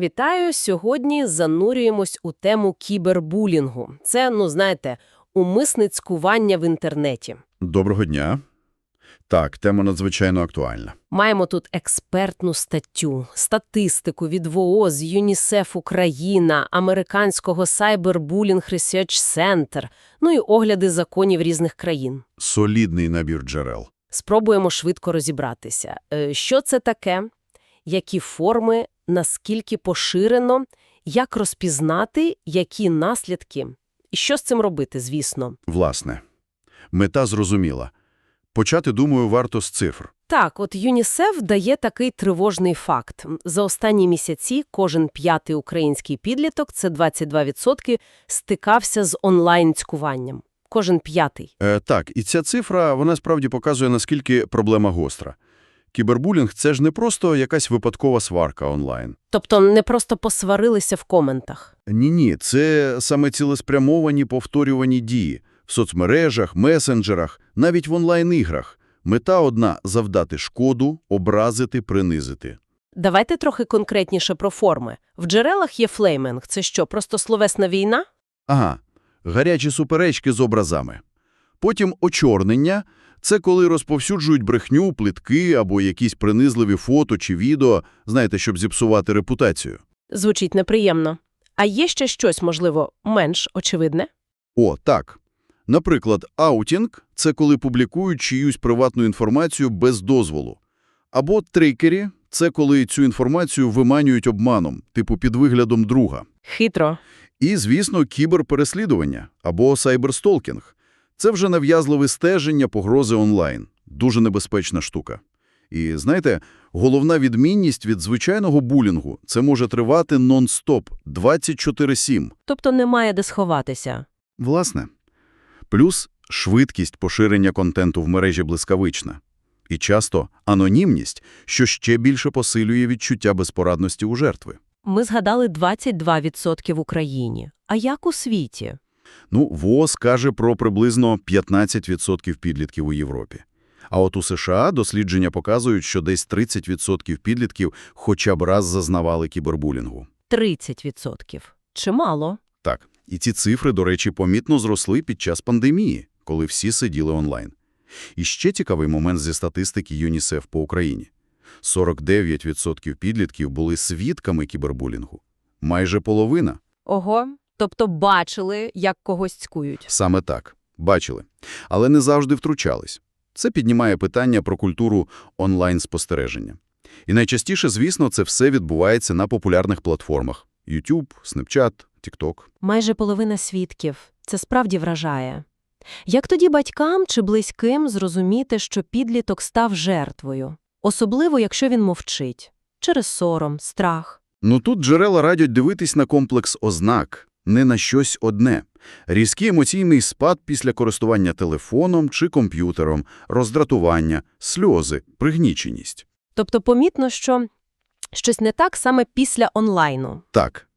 Вітаю! Сьогодні занурюємось у тему кібербулінгу. Це, ну знаєте, умисне цькування в інтернеті. Доброго дня. Так, тема надзвичайно актуальна. Маємо тут експертну статтю, статистику від ВООЗ, ЮНІСЕФ Україна, американського Cyberbullying Research Center, ну і огляди законів різних країн. Солідний набір джерел. Спробуємо швидко розібратися. Е, Що це таке? Які форми, наскільки поширено, як розпізнати, які наслідки? І що з цим робити, звісно? Власне, мета зрозуміла. Почати, думаю, варто з цифр. Так, от ЮНІСЕФ дає такий тривожний факт. За останні місяці кожен п'ятий український підліток, це 22%, стикався з онлайн-цькуванням. Кожен п'ятий. Е, так, і ця цифра, вона справді показує, наскільки проблема гостра. Кібербулінг – це ж не просто якась випадкова сварка онлайн. Тобто не просто посварилися в коментах. Ні-ні, це саме цілеспрямовані повторювані дії в соцмережах, месенджерах, навіть в онлайн-іграх. Мета одна – завдати шкоду, образити, принизити. Давайте трохи конкретніше про форми. В джерелах є флейминг. Це що, просто словесна війна? Ага, гарячі суперечки з образами. Потім очорнення – це коли розповсюджують брехню, плитки або якісь принизливі фото чи відео, знаєте, щоб зіпсувати репутацію. Звучить неприємно. А є ще щось, можливо, менш очевидне? О, так. Наприклад, аутінг – це коли публікують чиюсь приватну інформацію без дозволу. Або трикері – це коли цю інформацію виманюють обманом, типу під виглядом друга. Хитро. І, звісно, кіберпереслідування або сайберстолкінг. Це вже нав'язливе стеження погрози онлайн. Дуже небезпечна штука. І, знаєте, головна відмінність від звичайного булінгу – це може тривати нон-стоп, 24-7. Тобто немає де сховатися. Власне. Плюс швидкість поширення контенту в мережі блискавична. І часто анонімність, що ще більше посилює відчуття безпорадності у жертви. Ми згадали 22% в Україні. А як у світі? Ну, ВОЗ каже про приблизно 15% підлітків у Європі. А от у США дослідження показують, що десь 30% підлітків хоча б раз зазнавали кібербулінгу. 30%. Чимало. Так, і ці цифри, до речі, помітно зросли під час пандемії, коли всі сиділи онлайн. І ще цікавий момент зі статистики ЮНІСЕФ по Україні. 49% підлітків були свідками кібербулінгу. Майже половина. Ого. Тобто бачили, як когось цькують. Саме так. Бачили. Але не завжди втручались. Це піднімає питання про культуру онлайн-спостереження. І найчастіше, звісно, це все відбувається на популярних платформах – YouTube, Snapchat, TikTok. Майже половина свідків. Це справді вражає. Як тоді батькам чи близьким зрозуміти, що підліток став жертвою? Особливо, якщо він мовчить. Через сором, страх. Ну тут джерела радять дивитись на комплекс ознак, не на щось одне. Різкий емоційний спад після користування телефоном чи комп'ютером, роздратування, сльози, пригніченість. Тобто помітно, що щось не так саме після онлайну. Так.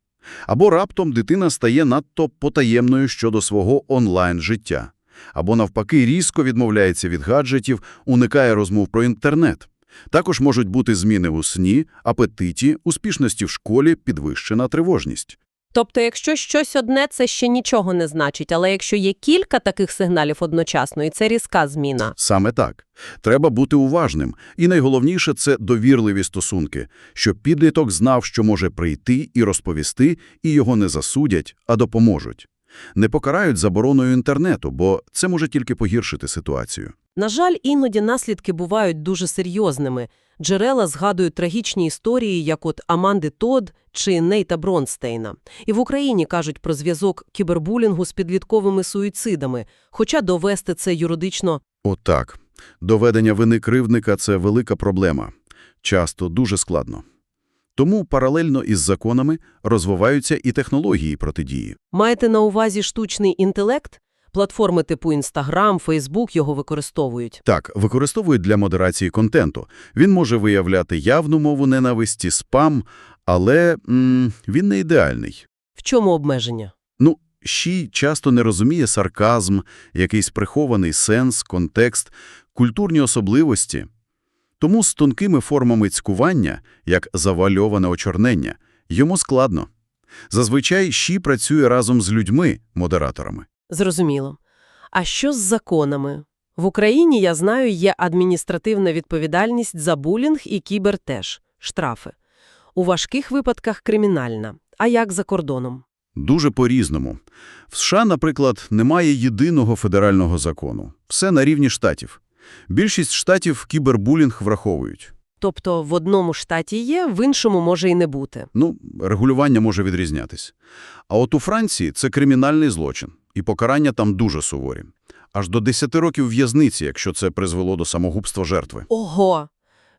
Або раптом дитина стає надто потаємною щодо свого онлайн-життя. Або навпаки різко відмовляється від гаджетів, уникає розмов про інтернет. Також можуть бути зміни у сні, апетиті, успішності в школі, підвищена тривожність. Тобто, якщо щось одне, це ще нічого не значить, але якщо є кілька таких сигналів одночасно, і це різка зміна. Саме так. Треба бути уважним. І найголовніше – це довірливі стосунки, щоб підліток знав, що може прийти і розповісти, і його не засудять, а допоможуть. Не покарають забороною інтернету, бо це може тільки погіршити ситуацію. На жаль, іноді наслідки бувають дуже серйозними. Джерела згадують трагічні історії, як от Аманди Тодд чи Нейта Бронстейна. І в Україні кажуть про зв'язок кібербулінгу з підлітковими суїцидами, хоча довести це юридично Отак. Доведення вини кривдника – це велика проблема. Часто дуже складно. Тому паралельно із законами розвиваються і технології протидії. Маєте на увазі штучний інтелект? Платформи типу Instagram, Facebook його використовують. Так, використовують для модерації контенту. Він може виявляти явну мову ненависті, спам, але м, він не ідеальний. В чому обмеження? Ну, Ші часто не розуміє сарказм, якийсь прихований сенс, контекст, культурні особливості. Тому з тонкими формами цькування, як завальоване очорнення, Йому складно. Зазвичай ЩІ працює разом з людьми, модераторами. Зрозуміло. А що з законами? В Україні, я знаю, є адміністративна відповідальність за булінг і кібер теж – штрафи. У важких випадках – кримінальна. А як за кордоном? Дуже по-різному. В США, наприклад, немає єдиного федерального закону. Все на рівні штатів. Більшість штатів кібербулінг враховують. Тобто в одному штаті є, в іншому може і не бути. Ну, регулювання може відрізнятись. А от у Франції це кримінальний злочин, і покарання там дуже суворі. Аж до 10 років в'язниці, якщо це призвело до самогубства жертви. Ого!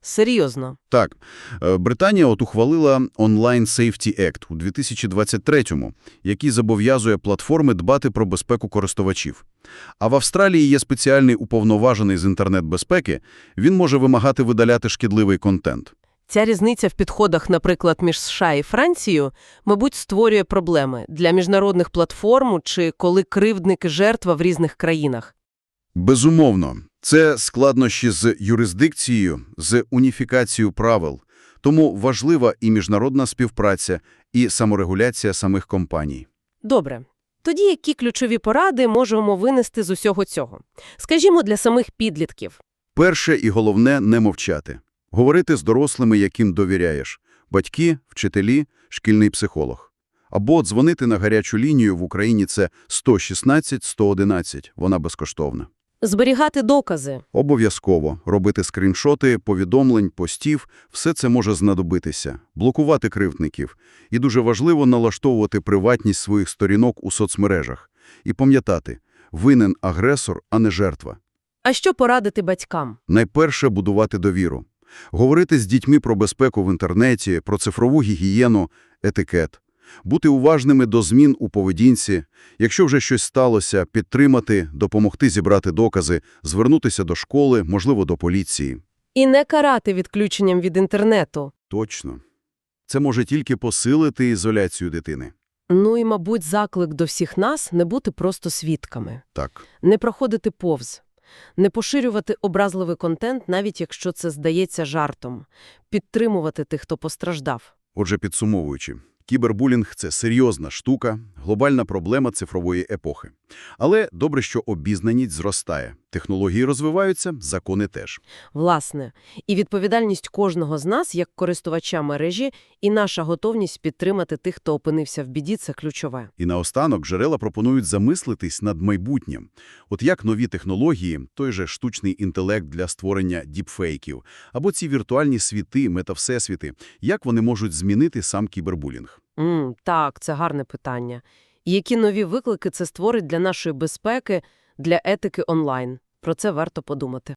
Серйозно? Так, е, Британія от ухвалила Online Safety Act у 2023-му, який зобов'язує платформи дбати про безпеку користувачів. А в Австралії є спеціальний уповноважений з інтернет-безпеки, він може вимагати видаляти шкідливий контент. Ця різниця в підходах, наприклад, між США і Францією, мабуть, створює проблеми для міжнародних платформ чи коли кривдник і жертва в різних країнах. Безумовно, це складнощі з юрисдикцією, з уніфікацією правил, тому важлива і міжнародна співпраця, і саморегуляція самих компаній. Добре. Тоді які ключові поради можемо винести з усього цього? Скажімо, для самих підлітків. Перше і головне – не мовчати. Говорити з дорослими, яким довіряєш. Батьки, вчителі, шкільний психолог. Або дзвонити на гарячу лінію в Україні – це 116-111, вона безкоштовна. Зберігати докази. Обов'язково робити скріншоти, повідомлень, постів – все це може знадобитися. Блокувати кривдників. І дуже важливо налаштовувати приватність своїх сторінок у соцмережах. І пам'ятати – винен агресор, а не жертва. А що порадити батькам? Найперше – будувати довіру. Говорити з дітьми про безпеку в інтернеті, про цифрову гігієну, етикет. Бути уважними до змін у поведінці. Якщо вже щось сталося, підтримати, допомогти зібрати докази, звернутися до школи, можливо, до поліції. І не карати відключенням від інтернету. Точно. Це може тільки посилити ізоляцію дитини. Ну і, мабуть, заклик до всіх нас не бути просто свідками. Так. Не проходити повз. Не поширювати образливий контент, навіть якщо це здається жартом. Підтримувати тих, хто постраждав. Отже, підсумовуючи, кібербулінг – це серйозна штука, глобальна проблема цифрової епохи. Але добре, що обізнаність зростає. Технології розвиваються, закони теж. Власне, і відповідальність кожного з нас, як користувача мережі, і наша готовність підтримати тих, хто опинився в біді – це ключове. І наостанок джерела пропонують замислитись над майбутнім. От як нові технології, той же штучний інтелект для створення діпфейків, або ці віртуальні світи, метавсесвіти, як вони можуть змінити сам кібербулінг? М, так, це гарне питання. І які нові виклики це створить для нашої безпеки, для етики онлайн? Про це варто подумати.